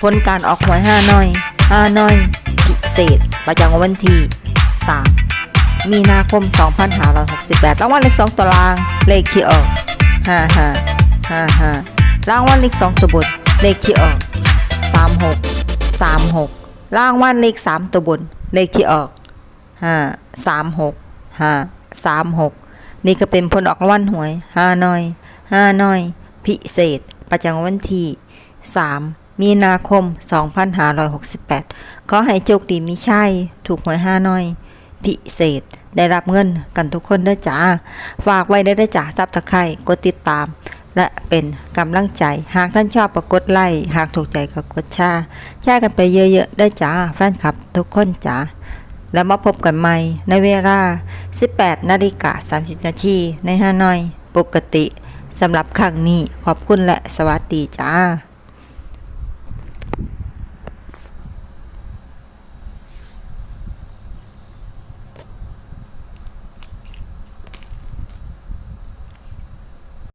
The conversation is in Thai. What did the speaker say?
ผลการออกหวยห้าน้อยห้าน้อย พิเศษ ประจำวันที่ 3 มีนาคม 2568 รางวัลเลข 2 ตัวล่าง เลขที่ออก 55 55 รางวัลเลข 2 ตัวบน เลขที่ออก 36 36 รางวัลเลข 3 ตัวบน เลขที่ออก 5 36 5 36 นี่ก็เป็นผลออกรางวัลหวย 5 น้อย 5 น้อย พิเศษ ประจำวันที่ 3 มีนาคม 2568 ขอให้โชคดีมีชัยถูกหวย5น้อย พิเศษได้รับเงินกันทุกคนด้อจ้า ฝากไว้ได้ด้อจ้าซับตะไคร่กดติดตาม และเป็นกำลังใจ หากท่านชอบก็กดไลค์หากถูกใจก็กดแชร์แชร์กันไปเยอะๆได้อจ้าแฟนคลับทุกคนจ้าแล้วมาพบกันใหม่ในเวลา 18 นาฬิกา 30 นาทีในฮานอย ปกติสำหรับครั้งนี้ขอบคุณและสวัสดีจ้า